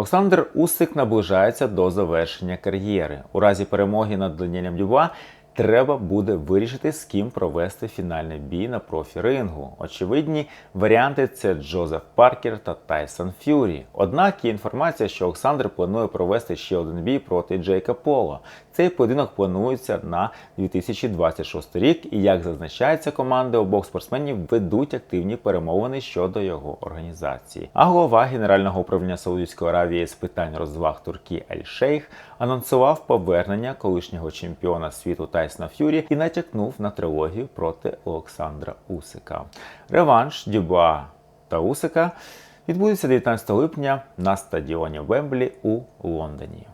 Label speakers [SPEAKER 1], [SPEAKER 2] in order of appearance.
[SPEAKER 1] Олександр Усик наближається до завершення кар'єри. У разі перемоги над Даніелем Дюба треба буде вирішити, з ким провести фінальний бій на профі-рингу. Очевидні варіанти це Джозеф Паркер та Тайсон Ф'юрі. Однак є інформація, що Олександр планує провести ще один бій проти Джейка Пола. Цей поєдинок планується на 2026 рік, і як зазначається, команди обох спортсменів ведуть активні перемовини щодо його організації. А голова Генерального управління Саудівської Аравії з питань розваг Туркі Аль Шейх анонсував повернення колишнього чемпіона світу Тайсона Ф'юрі і натякнув на трилогію проти Олександра Усика. Реванш Дюба та Усика відбудеться 19 липня на стадіоні Вемблі у Лондоні.